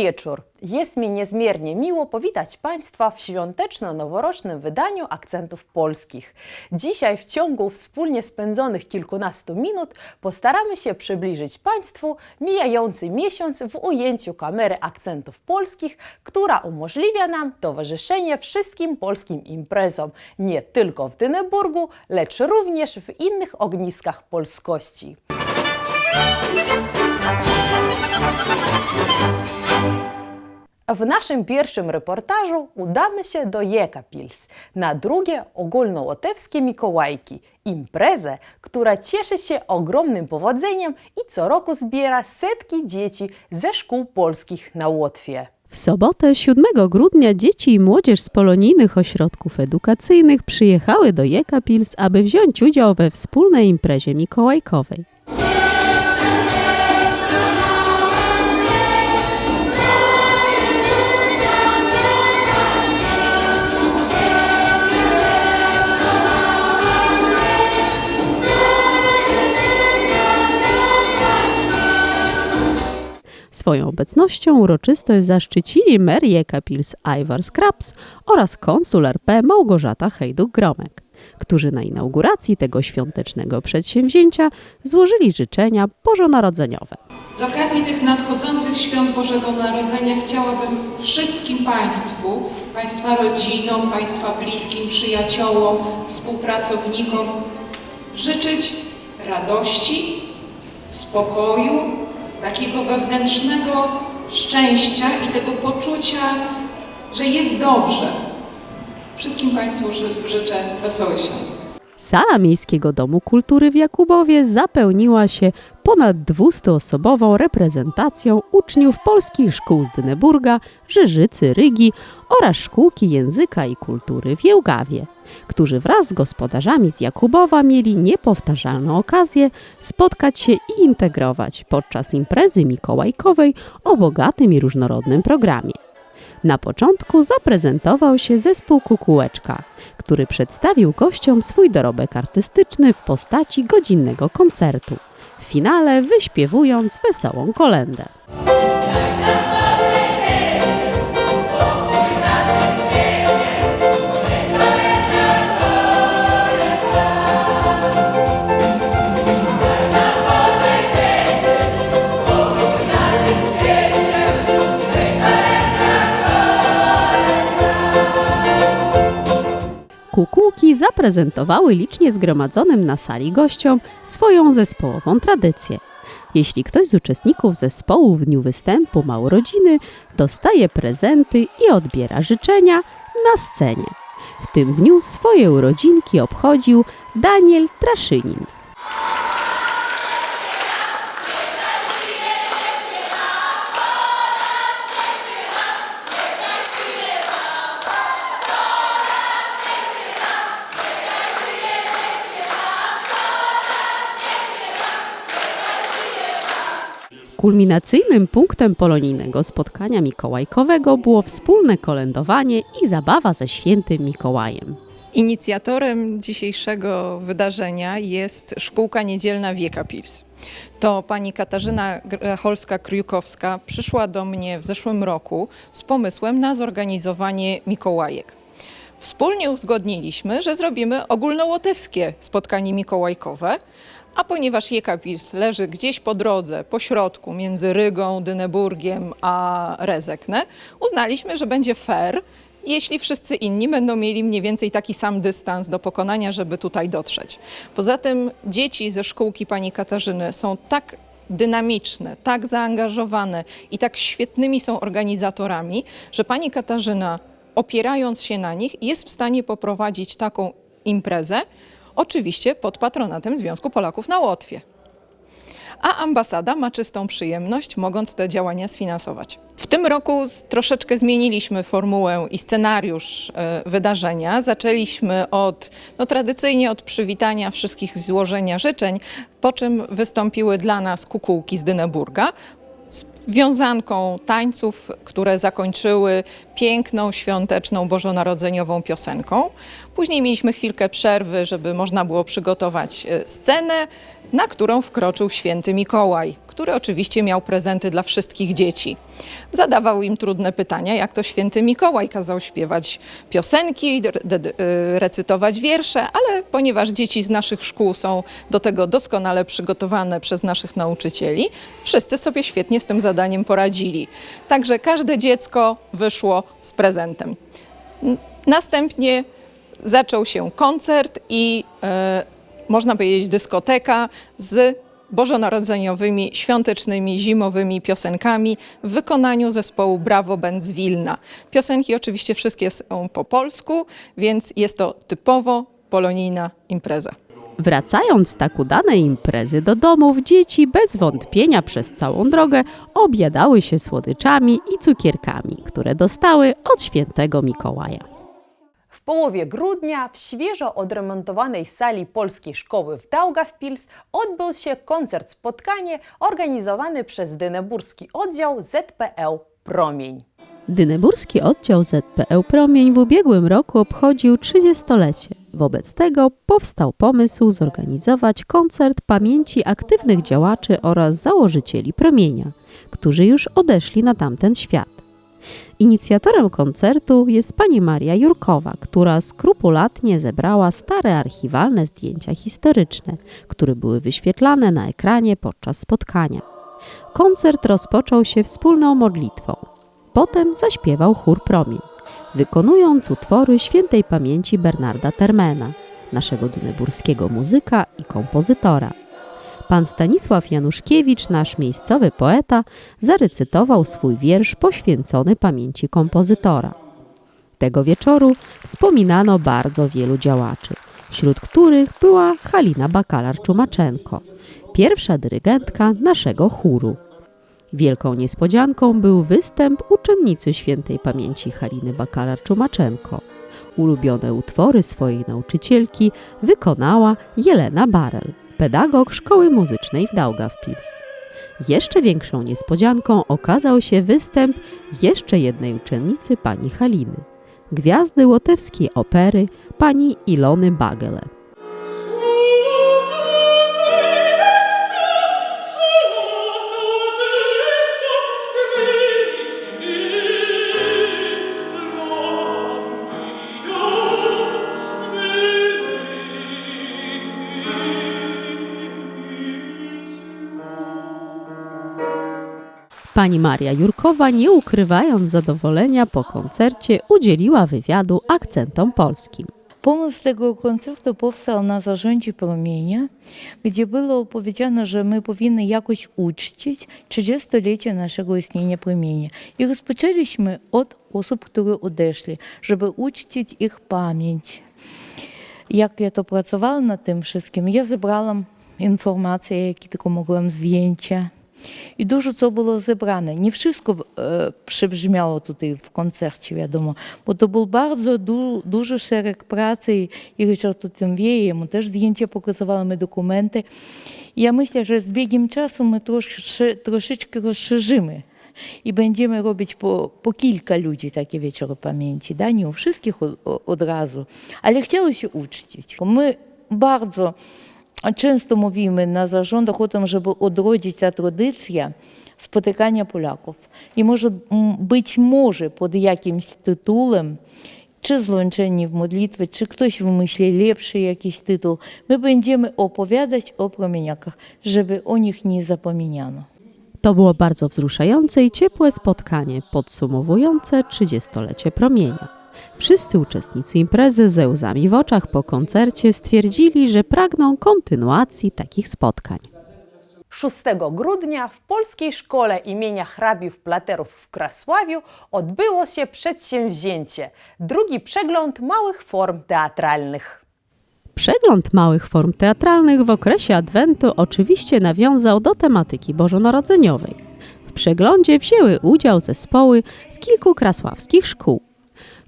Wieczór. Jest mi niezmiernie miło powitać Państwa w świąteczno-noworocznym wydaniu akcentów polskich. Dzisiaj w ciągu wspólnie spędzonych kilkunastu minut postaramy się przybliżyć Państwu mijający miesiąc w ujęciu kamery akcentów polskich, która umożliwia nam towarzyszenie wszystkim polskim imprezom, nie tylko w Dyneburgu, lecz również w innych ogniskach polskości. W naszym pierwszym reportażu udamy się do Jekapils na drugie ogólnołotewskie Mikołajki, imprezę, która cieszy się ogromnym powodzeniem i co roku zbiera setki dzieci ze szkół polskich na Łotwie. W sobotę 7 grudnia dzieci i młodzież z polonijnych ośrodków edukacyjnych przyjechały do Jekapils, aby wziąć udział we wspólnej imprezie mikołajkowej. Swoją obecnością uroczystość zaszczycili mer Jekapils Ivar Skraps oraz konsul RP Małgorzata Hejduk-Gromek, którzy na inauguracji tego świątecznego przedsięwzięcia złożyli życzenia bożonarodzeniowe. Z okazji tych nadchodzących świąt Bożego Narodzenia chciałabym wszystkim Państwu, Państwa rodzinom, Państwa bliskim, przyjaciołom, współpracownikom życzyć radości, spokoju, takiego wewnętrznego szczęścia i tego poczucia, że jest dobrze. Wszystkim Państwu ży- życzę wesołych świąt. Sala Miejskiego Domu Kultury w Jakubowie zapełniła się ponad 200-osobową reprezentacją uczniów polskich szkół z Dyneburga, Żyżycy, Rygi oraz szkółki języka i kultury w Jełgawie, którzy wraz z gospodarzami z Jakubowa mieli niepowtarzalną okazję spotkać się i integrować podczas imprezy mikołajkowej o bogatym i różnorodnym programie. Na początku zaprezentował się zespół Kukułeczka, który przedstawił gościom swój dorobek artystyczny w postaci godzinnego koncertu. W finale wyśpiewując wesołą kolendę. Kukułki zaprezentowały licznie zgromadzonym na sali gościom swoją zespołową tradycję. Jeśli ktoś z uczestników zespołu w dniu występu ma urodziny, dostaje prezenty i odbiera życzenia na scenie. W tym dniu swoje urodzinki obchodził Daniel Traszynin. Kulminacyjnym punktem polonijnego spotkania mikołajkowego było wspólne kolędowanie i zabawa ze świętym Mikołajem. Inicjatorem dzisiejszego wydarzenia jest Szkółka Niedzielna Wieka Pils. To pani Katarzyna Gracholska-Kriukowska przyszła do mnie w zeszłym roku z pomysłem na zorganizowanie Mikołajek. Wspólnie uzgodniliśmy, że zrobimy ogólnołotewskie spotkanie mikołajkowe, a ponieważ Jekapils leży gdzieś po drodze, po środku, między Rygą, Dyneburgiem a Rezekne, uznaliśmy, że będzie fair, jeśli wszyscy inni będą mieli mniej więcej taki sam dystans do pokonania, żeby tutaj dotrzeć. Poza tym dzieci ze szkółki pani Katarzyny są tak dynamiczne, tak zaangażowane i tak świetnymi są organizatorami, że pani Katarzyna, opierając się na nich, jest w stanie poprowadzić taką imprezę, oczywiście pod patronatem Związku Polaków na Łotwie. A ambasada ma czystą przyjemność, mogąc te działania sfinansować. W tym roku troszeczkę zmieniliśmy formułę i scenariusz e, wydarzenia. Zaczęliśmy od, no tradycyjnie od przywitania wszystkich, złożenia życzeń, po czym wystąpiły dla nas kukułki z Dyneburga. S- wiązanką tańców, które zakończyły piękną, świąteczną, bożonarodzeniową piosenką. Później mieliśmy chwilkę przerwy, żeby można było przygotować e, scenę, na którą wkroczył święty Mikołaj, który oczywiście miał prezenty dla wszystkich dzieci. Zadawał im trudne pytania, jak to święty Mikołaj kazał śpiewać piosenki, e, recytować wiersze, ale ponieważ dzieci z naszych szkół są do tego doskonale przygotowane przez naszych nauczycieli, wszyscy sobie świetnie z tym zadaniem poradzili. Także każde dziecko wyszło z prezentem. Następnie zaczął się koncert i e, można powiedzieć dyskoteka z bożonarodzeniowymi, świątecznymi, zimowymi piosenkami w wykonaniu zespołu Bravo Band z Wilna. Piosenki oczywiście wszystkie są po polsku, więc jest to typowo polonijna impreza. Wracając tak udanej imprezy do domów, dzieci bez wątpienia przez całą drogę objadały się słodyczami i cukierkami, które dostały od świętego Mikołaja. Połowie grudnia w świeżo odremontowanej sali Polskiej Szkoły w Daugavpils odbył się koncert spotkanie organizowany przez Dyneburski oddział ZPL Promień. Dyneburski oddział ZPL Promień w ubiegłym roku obchodził 30-lecie. Wobec tego powstał pomysł zorganizować koncert pamięci aktywnych działaczy oraz założycieli Promienia, którzy już odeszli na tamten świat. Inicjatorem koncertu jest pani Maria Jurkowa, która skrupulatnie zebrała stare archiwalne zdjęcia historyczne, które były wyświetlane na ekranie podczas spotkania. Koncert rozpoczął się wspólną modlitwą. Potem zaśpiewał chór Promień, wykonując utwory świętej pamięci Bernarda Termena, naszego dyneburskiego muzyka i kompozytora. Pan Stanisław Januszkiewicz, nasz miejscowy poeta, zarecytował swój wiersz poświęcony pamięci kompozytora. Tego wieczoru wspominano bardzo wielu działaczy, wśród których była Halina Bakalar-Czumaczenko, pierwsza dyrygentka naszego chóru. Wielką niespodzianką był występ uczennicy świętej pamięci Haliny Bakalar-Czumaczenko. Ulubione utwory swojej nauczycielki wykonała Jelena Barel, pedagog szkoły muzycznej w Daugavpils. Jeszcze większą niespodzianką okazał się występ jeszcze jednej uczennicy pani Haliny, gwiazdy łotewskiej opery pani Ilony Bagele. Pani Maria Jurkowa, nie ukrywając zadowolenia po koncercie, udzieliła wywiadu akcentom polskim. Pomysł tego koncertu powstał na zarządzie Promienia, gdzie było powiedziane, że my powinny jakoś uczcić 30-lecie naszego istnienia Promienia. I rozpoczęliśmy od osób, które odeszli, żeby uczcić ich pamięć. Jak ja to pracowałam nad tym wszystkim, ja zebrałam informacje, jakie tylko mogłam, zdjęcia. I dużo co було e, szereg pracy i Richard o tym wie, jemu też zdjęcia pokazywaliśmy, dokumenty. I ja myślę, że z biegiem czasu my trosze, troszeczkę rozszerzymy i będziemy robić po, po kilka ludzi takie wieczory pamięci, da? nie u wszystkich od, od razu, ale chciało się uczcić. My bardzo Często mówimy na zarządach o tym, żeby odrodzić tę tradycję spotykania Polaków. I może być może pod jakimś tytułem, czy złączeni w modlitwie, czy ktoś wymyśli lepszy jakiś tytuł, my będziemy opowiadać o promieniakach, żeby o nich nie zapomniano. To było bardzo wzruszające i ciepłe spotkanie podsumowujące 30-lecie promienia. Wszyscy uczestnicy imprezy ze łzami w oczach po koncercie stwierdzili, że pragną kontynuacji takich spotkań. 6 grudnia w Polskiej Szkole imienia hrabiów Platerów w Krasławiu odbyło się przedsięwzięcie, drugi przegląd małych form teatralnych. Przegląd małych form teatralnych w okresie Adwentu oczywiście nawiązał do tematyki bożonarodzeniowej. W przeglądzie wzięły udział zespoły z kilku krasławskich szkół.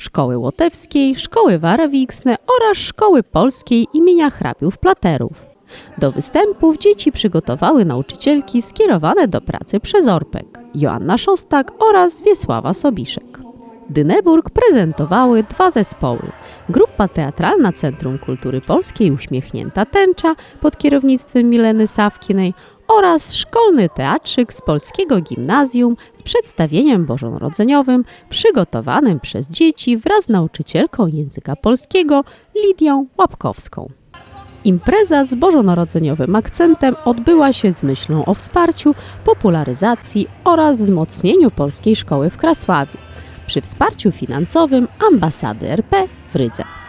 Szkoły Łotewskiej, Szkoły Warewiksne oraz Szkoły Polskiej imienia hrabiów Platerów. Do występów dzieci przygotowały nauczycielki skierowane do pracy przez Orpek. Joanna Szostak oraz Wiesława Sobiszek. Dyneburg prezentowały dwa zespoły. Grupa teatralna Centrum Kultury Polskiej Uśmiechnięta Tęcza pod kierownictwem Mileny Sawkinej oraz szkolny teatrzyk z Polskiego Gimnazjum z przedstawieniem bożonarodzeniowym przygotowanym przez dzieci wraz z nauczycielką języka polskiego Lidią Łapkowską. Impreza z bożonarodzeniowym akcentem odbyła się z myślą o wsparciu, popularyzacji oraz wzmocnieniu polskiej szkoły w Krasławiu przy wsparciu finansowym ambasady RP w Rydze.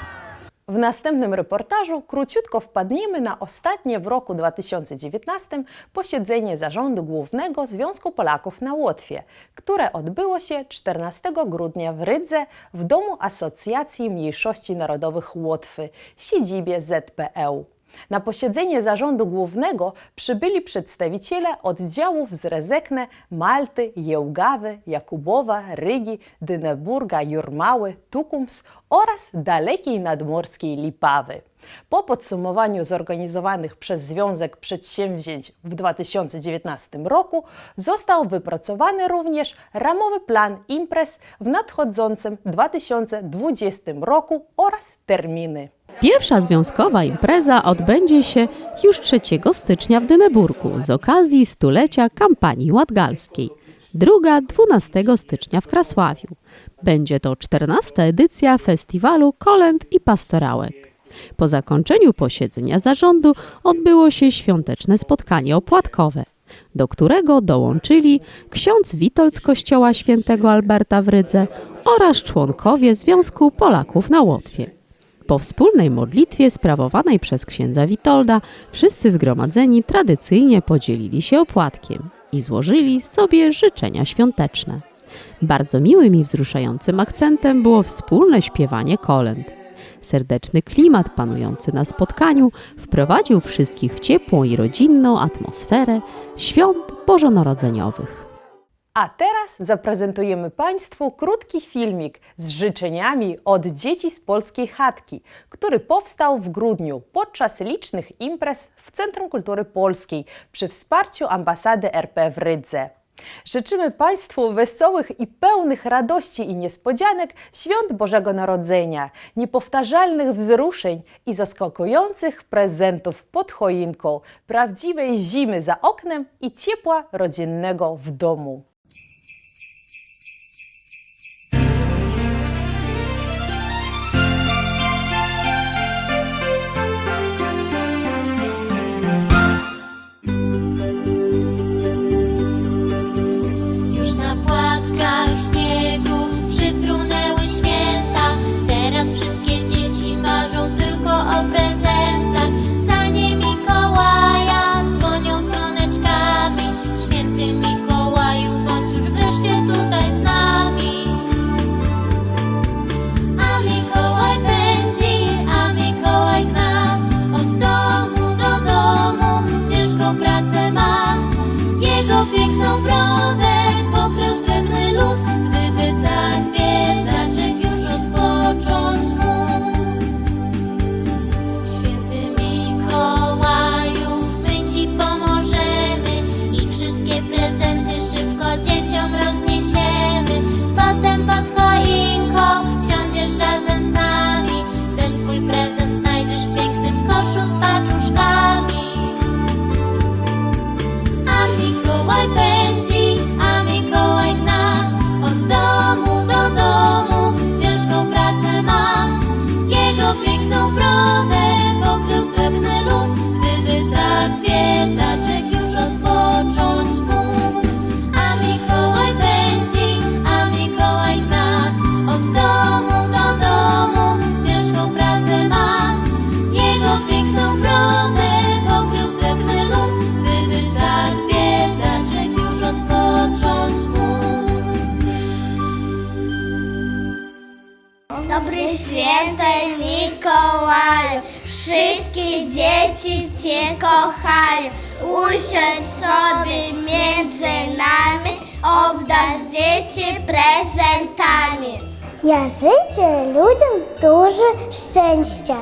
W następnym reportażu króciutko wpadniemy na ostatnie w roku 2019 posiedzenie Zarządu Głównego Związku Polaków na Łotwie, które odbyło się 14 grudnia w Rydze w Domu Asocjacji Mniejszości Narodowych Łotwy, siedzibie ZPEU. Na posiedzenie Zarządu Głównego przybyli przedstawiciele oddziałów z Rezekne, Malty, Jełgawy, Jakubowa, Rygi, Dyneburga, Jurmały, Tukums oraz dalekiej nadmorskiej Lipawy. Po podsumowaniu zorganizowanych przez Związek Przedsięwzięć w 2019 roku został wypracowany również ramowy plan imprez w nadchodzącym 2020 roku oraz terminy. Pierwsza związkowa impreza odbędzie się już 3 stycznia w Dyneburgu z okazji stulecia kampanii łatgalskiej. Druga 12 stycznia w Krasławiu. Będzie to 14 edycja festiwalu Kolęd i Pastorałek. Po zakończeniu posiedzenia zarządu odbyło się świąteczne spotkanie opłatkowe, do którego dołączyli ksiądz Witold z kościoła świętego Alberta w Rydze oraz członkowie Związku Polaków na Łotwie. Po wspólnej modlitwie sprawowanej przez księdza Witolda wszyscy zgromadzeni tradycyjnie podzielili się opłatkiem i złożyli sobie życzenia świąteczne. Bardzo miłym i wzruszającym akcentem było wspólne śpiewanie kolęd. Serdeczny klimat panujący na spotkaniu wprowadził wszystkich w ciepłą i rodzinną atmosferę świąt bożonarodzeniowych. A teraz zaprezentujemy Państwu krótki filmik z życzeniami od dzieci z polskiej chatki, który powstał w grudniu podczas licznych imprez w Centrum Kultury Polskiej przy wsparciu ambasady RP w Rydze. Życzymy Państwu wesołych i pełnych radości i niespodzianek świąt Bożego Narodzenia, niepowtarzalnych wzruszeń i zaskakujących prezentów pod choinką, prawdziwej zimy za oknem i ciepła rodzinnego w domu. Добрый святой Миколаю, Wszystkie dzieci Cię kochają. Usiądź sobie między nami, obdarz dzieci prezentami. Я життя людям дуже щастя.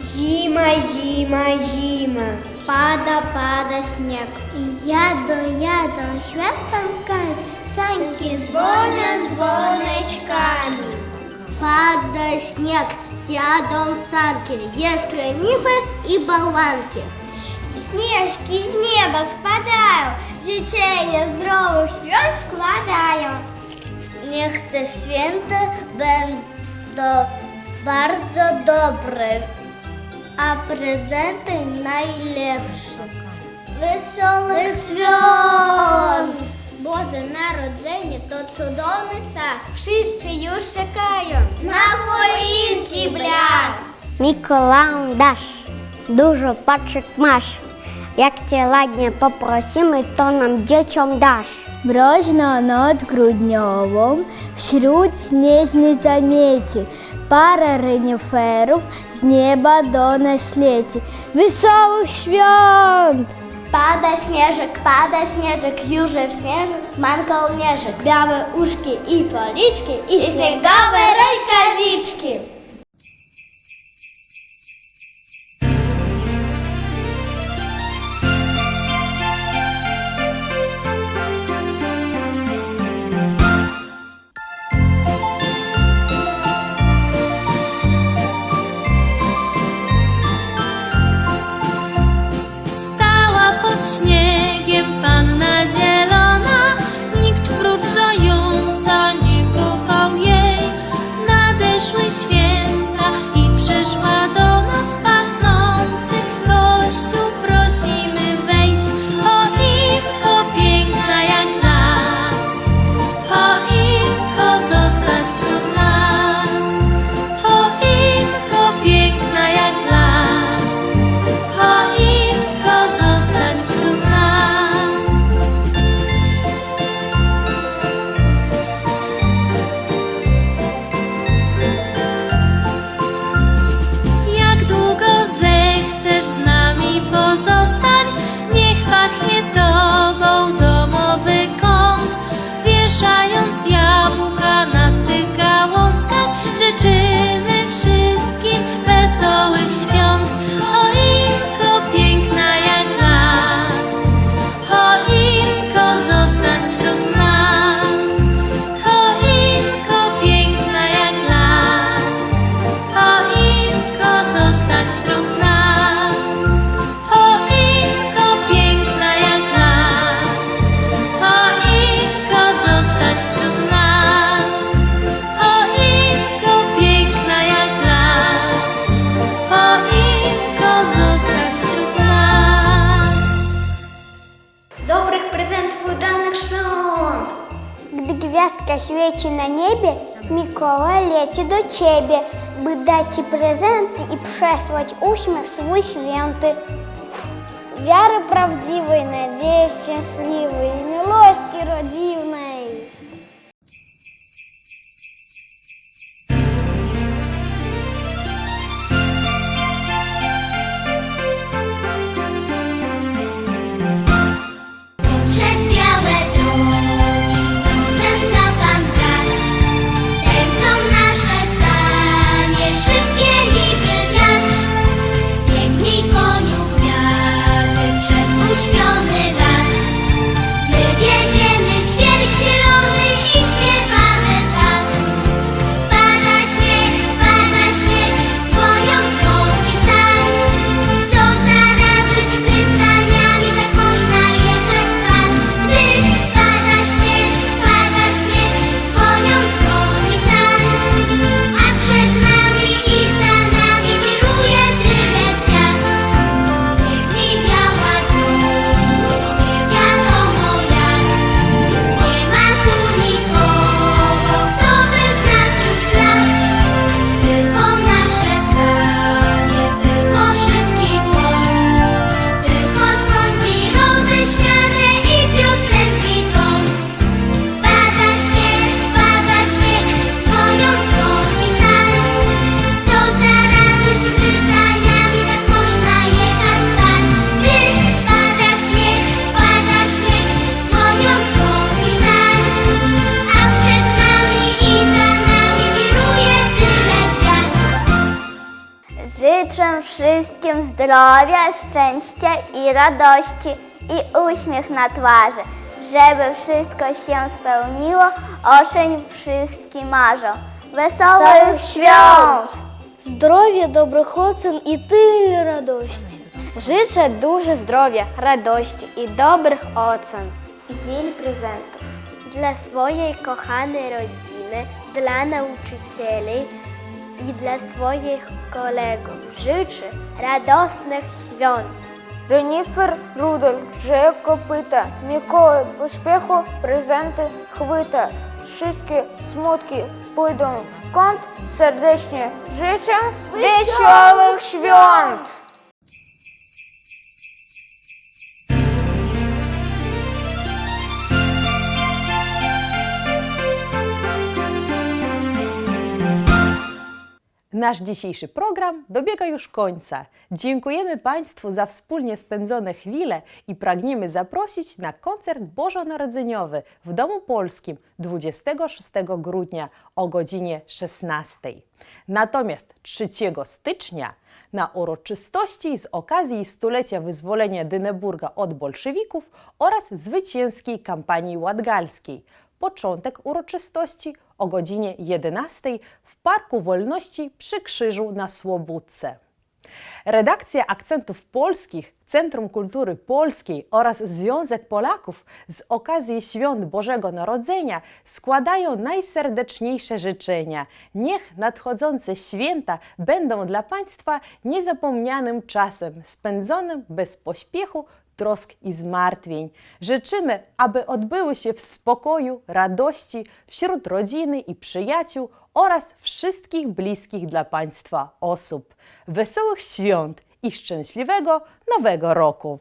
Зима, зима, зима, пада, пада сніг. Ядо, ядо, шве санками, санки дзвонять дзвоночками. Dzwoneczkami. Pada śnieg, jadą sanki, jest leniwe i bałwanki. Śnieżki z nieba spadają, życzenia zdrowych świąt składają. Niech te święta będą bardzo dobre, a prezenty najlepsze. Wesołych świąt! Боже народження, то чудовий сад. Шищею шикаю на колінки бляс. Миколаєм даш, дуже пачек маш. Як ці ладні попросимо, то нам дівчам даш. Мрожна ноч грудньовом, вшрут снежный замети, пара ренеферов с неба до нашлети, веселых швент! Pada śnieżek, pada śnieżek, Józef śnieżek, man kołnierzyk, białe uszki i policzki i śniegowe rękawiczki. Gwiazdka świeci na niebie, Mikołaj leci do ciebie, by dać ci prezenty i przesłać uśmiech swój święty. Wiary prawdziwej, nadziei szczęśliwej, zdrowia, szczęścia i radości i uśmiech na twarzy, żeby wszystko się spełniło, o czym wszystkie marzą. Wesołych świąt! Zdrowia, dobrych ocen i tyle radości. Życzę dużo zdrowia, radości i dobrych ocen. I wiele prezentów. Dla swojej kochanej rodziny, dla nauczycieli i dla swoich kolegów. Życzę radosnych świąt. Jennifer Rudel, że kopyta, Mikołaj pośpiechu, prezenty chwyta. Wszystkie smutki pójdą w kąt. Serdecznie życzę wesołych świąt! Nasz dzisiejszy program dobiega już końca. Dziękujemy Państwu za wspólnie spędzone chwile i pragniemy zaprosić na koncert bożonarodzeniowy w Domu Polskim 26 grudnia o godzinie 16. Natomiast 3 stycznia na uroczystości z okazji stulecia wyzwolenia Dyneburga od bolszewików oraz zwycięskiej kampanii ładgalskiej. Początek uroczystości o godzinie 11 w Parku Wolności przy Krzyżu na Słobódce. Redakcja Akcentów Polskich, Centrum Kultury Polskiej oraz Związek Polaków z okazji Świąt Bożego Narodzenia składają najserdeczniejsze życzenia. Niech nadchodzące święta będą dla Państwa niezapomnianym czasem, spędzonym bez pośpiechu, trosk i zmartwień. Życzymy, aby odbyły się w spokoju, radości wśród rodziny i przyjaciół oraz wszystkich bliskich dla Państwa osób. Wesołych świąt i szczęśliwego Nowego Roku!